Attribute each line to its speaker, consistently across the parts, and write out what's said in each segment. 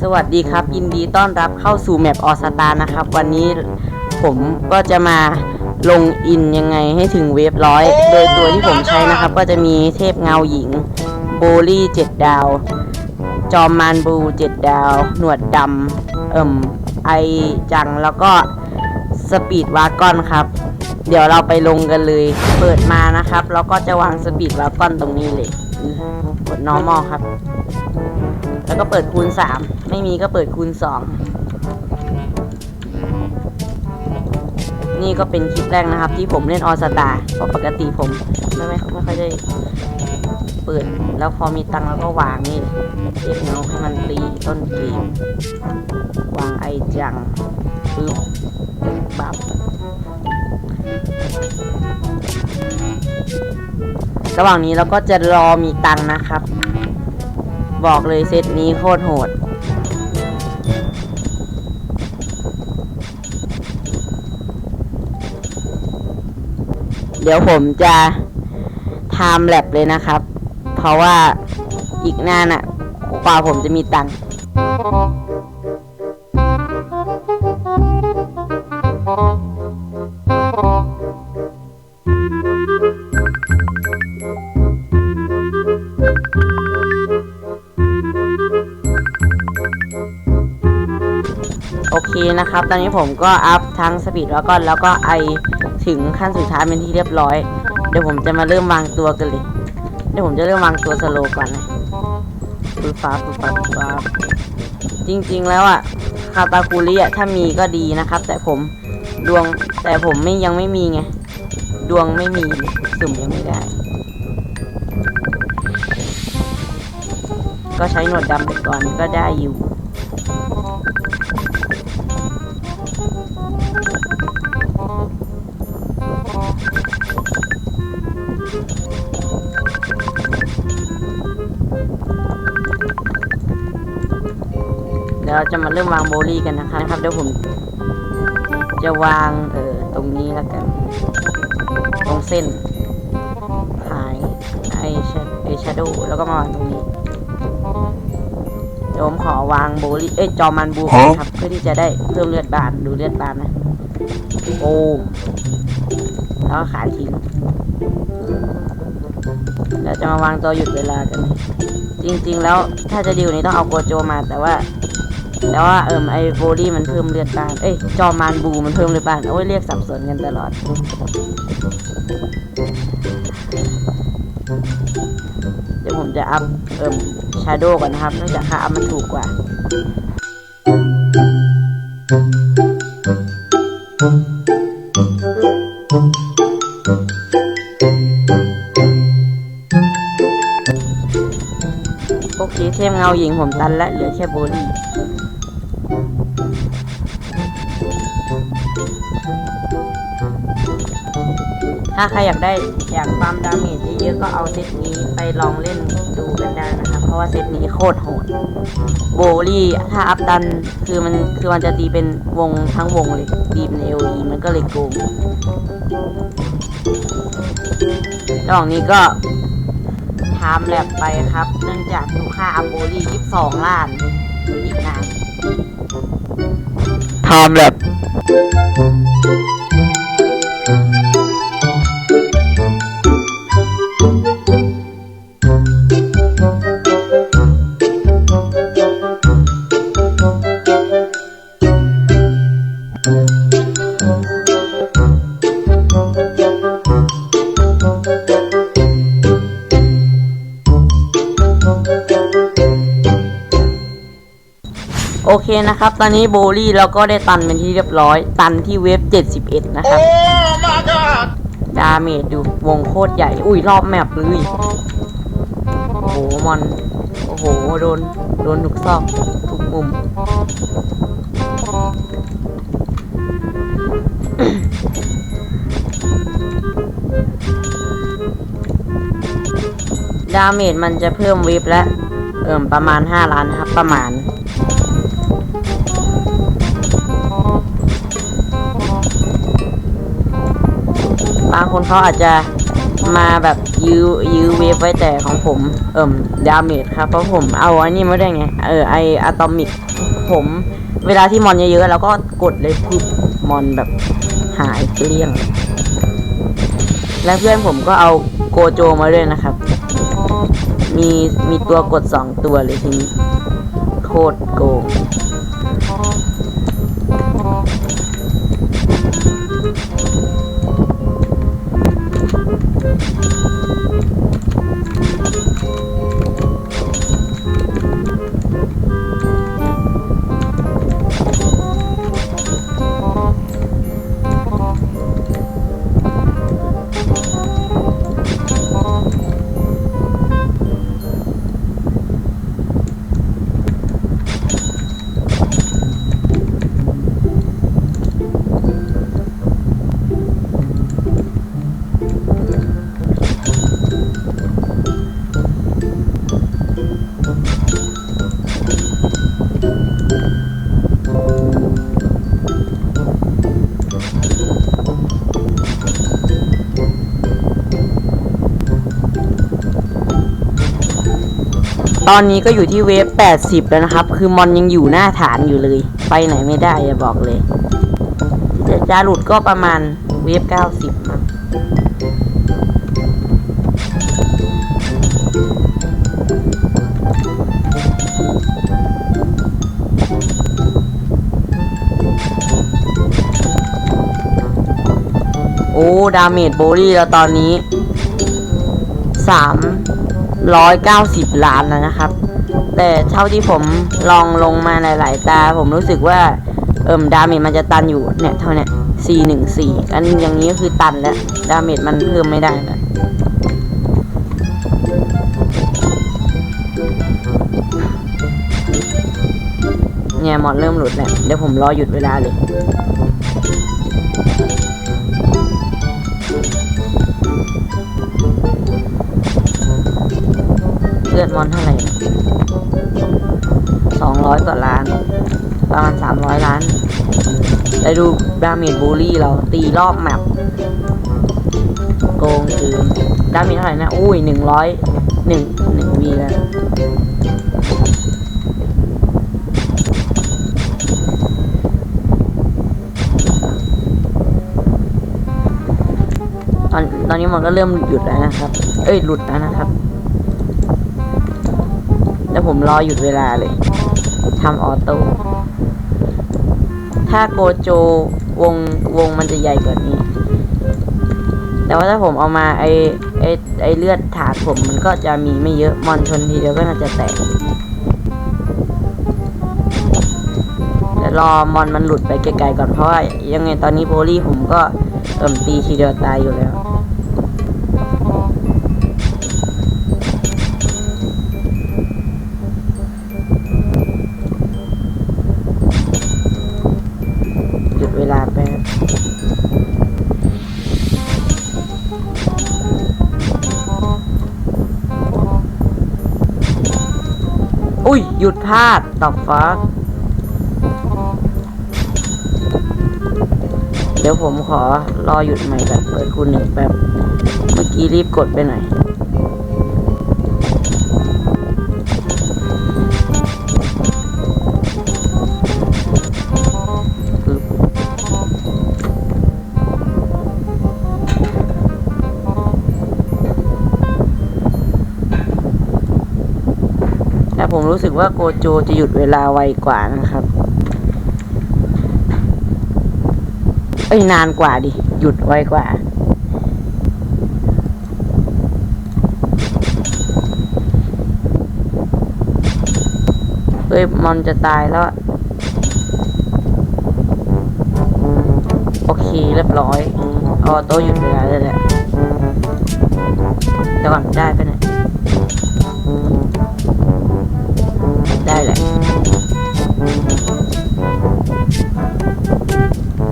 Speaker 1: สวัสดีครับ ยินดีต้อนรับเข้าสู่แมปออสตานะครับ วันนี้ผมก็จะมาลงอินยังไงให้ถึงเวฟร้อยโดยตัวที่ผมใช้นะครับ ก็จะมีเทพเงาหญิงโบลี่เจ็ดดาว จอมมานบูเจ็ดดาว หนวดดำเอิ่มไอจังแล้วก็สปีดวากอนครับ เดี๋ยวเราไปลงกันเลย เปิดมานะครับ แล้วก็จะวางสปีดวากอนตรงนี้เลยกด normal ครับ แล้วก็เปิดคูณ3ไม่มีก็เปิดคูณ2นี่ก็เป็นคลิปแรกนะครับ ที่ผมเล่นออสตาเพราะปกติผมไม่ไม่ไม่ค่อยได้เปิด แล้วพอมีตังแล้วก็วางนี่เรียกเงาให้มันตีต้นเกมวางไอจังปึ๊บบับระหว่างนี้เราก็จะรอมีตังนะครับ บอกเลยเซตนี้โคตรโหด เดี๋ยวผมจะไทม์แลบเลยนะครับ เพราะว่าอีกนานอะ่ะกว่าผมจะมีตังค์ คนะครับ ตอนนี้ผมก็อัพทั้งสปีดแล้วก็แล้วก็ไอถึงขั้นสุดท้ายเป็นที่เรียบร้อย เดี๋ยวผมจะมาเริ่มวางตัวกันเลย เดี๋ยวผมจะเริ่มวางตัวสโลก่อนนะปึ๊บฟ้าปึ๊บฟ้าปึ๊บฟ้าจริงๆแล้วอะคาตาคูริอะถ้ามีก็ดีนะครับ แต่ผมดวงแต่ผมไม่ยังไม่มีไง ดวงไม่มีสุ่มยังไม่ได้ ก็ใช้หนวดดำไปก่อนก็ได้อยู่ เดี๋ยวเราจะมาเริ่มวางโบลี่กันนะคะนะครับเดี๋ยวผมจะวางเออตรงนี้แล้วกัน ตรงเส้นหายไอแชไอแชโดว์แล้วก็มาวางตรงนี้เดี๋ยวผมขอวางโบลี่เอ้ยจอมันบูก่อนครับเพื่อที่จะได้เพิ่มเลือดบานดูเลือดบานนะโอ้แล้วก็ขาทิ้งเราจะมาวางตัวหยุดเวลากัน จริง ๆ แล้วถ้าจะดิวนี้ต้องเอาโกโจมาแต่ว่า แต่ว่าเอิมไอโบลี่มันเพิ่มเลือดบ้านเอ้ยจอมานบูมันเพิ่มเลือดบ้านโอ้ยเรียกสับสนกันตลอดเดี๋ยวผมจะอัพเอิมชาโดก่อนนะครับเนื่องจากค่าอัพมันถูกกว่าโอเคเทมเงาหญิงผมตันและเหลือแค่โบลี่ ถ้าใครอยากได้อยากปั๊มดาเมจเยอะๆก็เอาเซตนี้ไปลองเล่นดูกันได้นะครับ เพราะว่าเซตนี้โคตรโหดโบลี่ถ้าอัพดันคือมันคือมันจะตีเป็นวงทั้งวงเลยตีเป็นเอลีมันก็เลยโกงระหว่างนี้ก็ไทม์แลบไปครับ เนื่องจากลูค้าอัพโบลี่22 ล้านอีกนานไทม์แลบ โอเคนะครับ ตอนนี้โบลี่เราก็ได้ตันเป็นที่เรียบร้อย ตันที่เว็บ71 นะครับดาเมจดูวงโคตรใหญ่ อุ้ยรอบแมปเลย โอ้โหมอนโอ้โห โดน โดนทุกซอกทุกมุม ดาเมจมันจะเพิ่มเวฟและเอิ่มประมาณ 5 ล้านนะครับ ประมาณ คนเขาอาจจะมาแบบยื้อยื้อเวฟไว้แต่ของผมเอิ่มดาเมจครับ เพราะผมเอาอันนี้มาได้ไง เออไออะตอมิก ผมเวลาที่มอนเยอะๆ แล้วก็กดเลยปุ๊บมอนแบบหายเกลี้ยง และเพื่อนผมก็เอาโกโจมาด้วยนะครับ มีมีตัวกดสองตัวเลยทีนี้โคตรโกง ตอนนี้ก็อยู่ที่เวฟ 80 แล้วนะครับ คือมอนยังอยู่หน้าฐานอยู่เลย ไปไหนไม่ได้อย่าบอกเลยจะจาหลุดก็ประมาณเวฟ 90มั้งโอ้ ดาเมจโบลี่แล้วตอนนี้สาม ร้อยเก้าสิบล้านแล้วนะครับ แต่เท่าที่ผมลองลงมาหลายๆตา ผมรู้สึกว่าเอิ่มดาเมจมันจะตันอยู่เนี่ยเท่าเนี้ยสี่หนึ่งสี่อันอย่างนี้ก็คือตันแล้วดาเมจมันเพิ่มไม่ได้แล้วเนี่ยหมอนเริ่มหลุดแล้วเดี๋ยวผมรอหยุดเวลาเลย ลือดมอนเท่าไหร่สองร้อยกว่าล้าน ประมาณสามร้อยล้านแล้ดูดาเมจบูลลี่เราตีรอบแมปโกงคือดาเมจเท่าไหร่นะ อุ้ยหนึ่งร้อยหนึ่งหนึ่งวีแล้วตอนตอนนี้มันก็เริ่มหยุดแล้วนะครับ เอ้ย หลุดแล้วนะครับ แล้วผมรอหยุดเวลาเลยทำออโต้ถ้าโกโจวงวงมันจะใหญ่กว่านี้ แต่ว่าถ้าผมเอามาไอไอไอเลือดถาดผมมันก็จะมีไม่เยอะมอนชนทีเดียวก็น่าจะแตกแต่รอมอนมันหลุดไปไกลๆก่อนเพราะว่ายังไงตอนนี้โบลี่ผมก็เอิ่มตีทีเดียวตายอยู่แล้ว อุ้ย หยุดพลาดตอฟ้าเดี๋ยวผมขอรอหยุดใหม่แบบเปิดคูณหนึ่งแป๊บเมื่อกี้รีบกดไปหน่อย รู้สึกว่าโกโจจะหยุดเวลาไวกว่านะครับ เอ้ยนานกว่าดิ หยุดไวกว่า เฮ้ยมอนจะตายแล้ว โอเคเรียบร้อย ออโต้หยุดเวลาได้แหละเดี๋ยวก่อนได้ไปะเนี่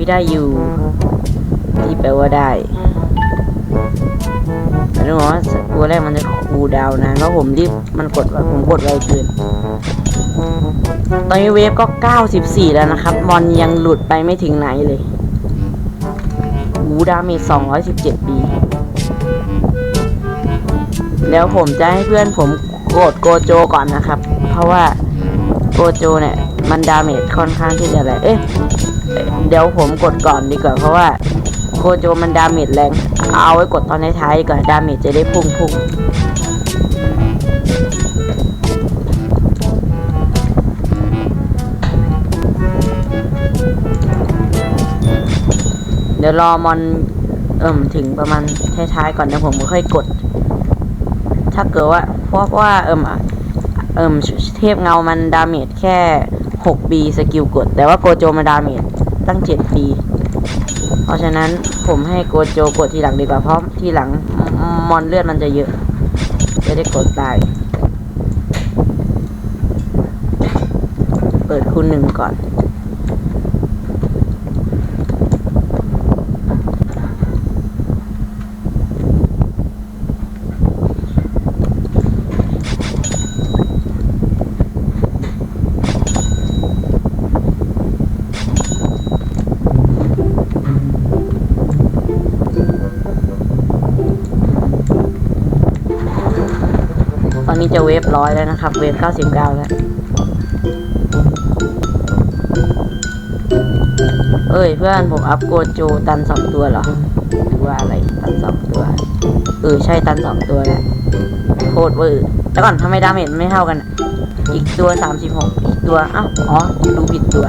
Speaker 1: วิได้อยู่ ที่แปลว่าได้แต่ต้องบอกว่าตัวแรกมันจะคูดาวน์นานเพราะผมรีบมันกดผมกดไวเกินตอนนี้เวฟก็ 94 แล้วนะครับ มอนยังหลุดไปไม่ถึงไหนเลยหูดาเมจ217ปีเดี๋ยวผมจะให้เพื่อนผมกดโกโจก่อนนะครับ เพราะว่าโกโจเนี่ย มันดาเมจค่อนข้างที่จะแรงเอ๊ะ เดี๋ยวผมกดก่อนดีกว่าเพราะว่าโกโจมันดาเมจแรง เอาไว้กดตอนท้ายๆดีกว่อนดาเมจจะได้พุ่งพุ่งเดี๋ยวรอมอนเอิ่มถึงประมาณท้ายๆก่อนนะผมค่อยกด ถ้าเกิดว่าเพราะว่าเอิ่มเอิ่มเทพเงามันดาเมจแค่ 6ปีสกิลกด แต่ว่าโกโจมาดาเมจตั้ง7ปีเพราะฉะนั้นผมให้โกโจกดทีหลังดีกว่าเพราะทีหลังมอนเลือดมันจะเยอะ จะได้กดตาย เปิดคูณหนึ่งก่อน นี้จะเวฟร้อยแล้วนะครับ เวฟ99แล้ว เอ้ยเพื่อนผมอัพโกโจตันสองตัวเหรอหรือว่าอะไรตันสองตัว เออใช่ตันสองตัวแหละโคตรเวอร์แล้วก่อนทำไมดาเมจไม่เท่ากัน อีกตัว36อีกตัวอ้าวอ๋อดูผิดตัว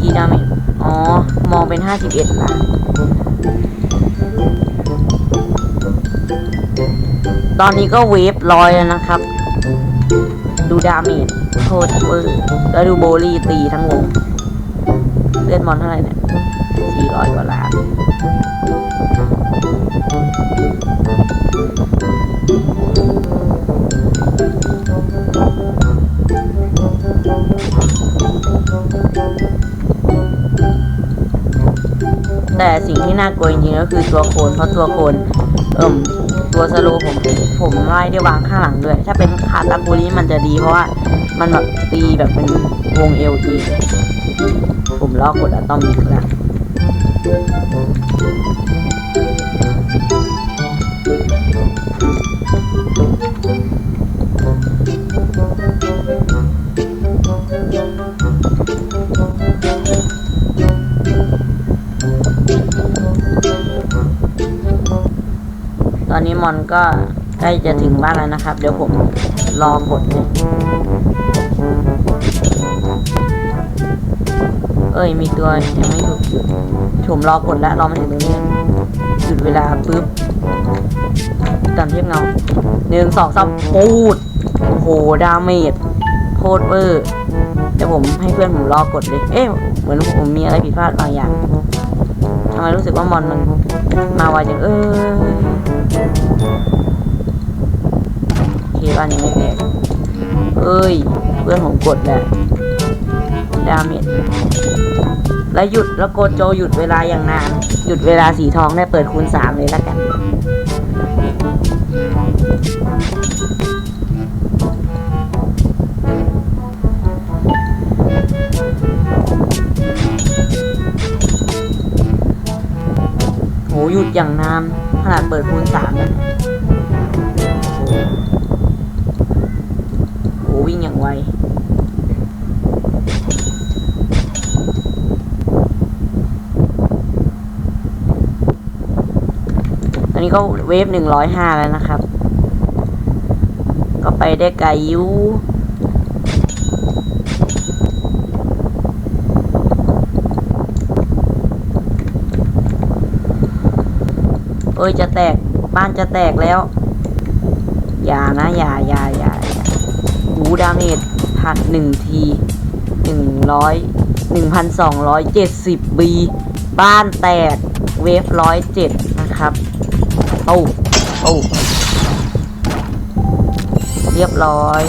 Speaker 1: กี่ดาเมจอ๋อ มองเป็น51ละ ตอนนี้ก็เวฟร้อยแล้วนะครับ ดูดาเมจโคตรเวอร์แล้วดูโบลีตีทั้งวงเลือดมอนเท่าไหร่เนี่ย400กว่าล้านแต่สิ่งที่น่ากลัวจริงๆก็คือตัวโคนเพราะตัวโคน เอิ่มตัวสโลผมผมไล่ได้วางข้างหลังด้วย ถ้าเป็นคาตาคุริมันจะดีเพราะว่ามันแบบตีแบบเป็นวงเอลีผมลอกกดอะตอมิกแล้ว มอนก็ใกล้จะถึงบ้านแล้วนะครับ เดี๋ยวผมรอกดเลยเอ้ยมีตัวยังไม่ถูกผมรอกดแล้วรอมาถึงตรงนี้หยุดเวลาปุ๊บตามเทียบเงาหนึ่งสองสามปูดโอ้โหดาเมจโคตรเวอร์เดี๋ยวผมให้เพื่อนผมรอกดเลย เอ๊ะเหมือนผมมีอะไรผิดพลาดบางอย่างทำไมรู้สึกว่ามอนมันมาไวจังเออ โอเคบ้านยังไม่แตกเอ้ย เพื่อนผมกดแหละดาเมจแล้วหยุดแล้วโกโจหยุดเวลาอย่างนาน หยุดเวลาสีทองได้เปิดคูณสามเลยแล้วกัน โหหยุดอย่างนาน นาดเปิดคูณสามเนี่ยโหวิ่งอย่างไวตอนนี้ก็เวฟหนึ่งร้อยห้าแล้วนะครับ ก็ไปได้ไกลอยู เอ้ยจะแตกบ้านจะแตกแล้ว อย่านะอย่าอย่าอย่าหูดาเมจพันหนึ่งทีหนึ่งร้อยหนึ่งพันสองร้อยเจ็ดสิบบีบ้านแตกเวฟร้อยเจ็ดนะครับโอ้โอ้เรียบร้อย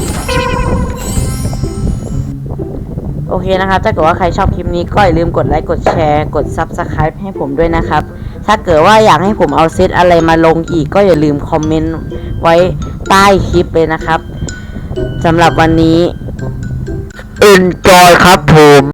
Speaker 1: โอเคนะครับถ้าเกิดว่าใครชอบคลิปนี้ก็อย่าลืมกดไลค์กดแชร์ กด Subscribe ให้ผมด้วยนะครับ ถ้าเกิดว่าอยากให้ผมเอาเซตอะไรมาลงอีกก็อย่าลืมคอมเมนต์ไว้ใต้คลิปเลยนะครับสำหรับวันนี้ Enjoy ครับผม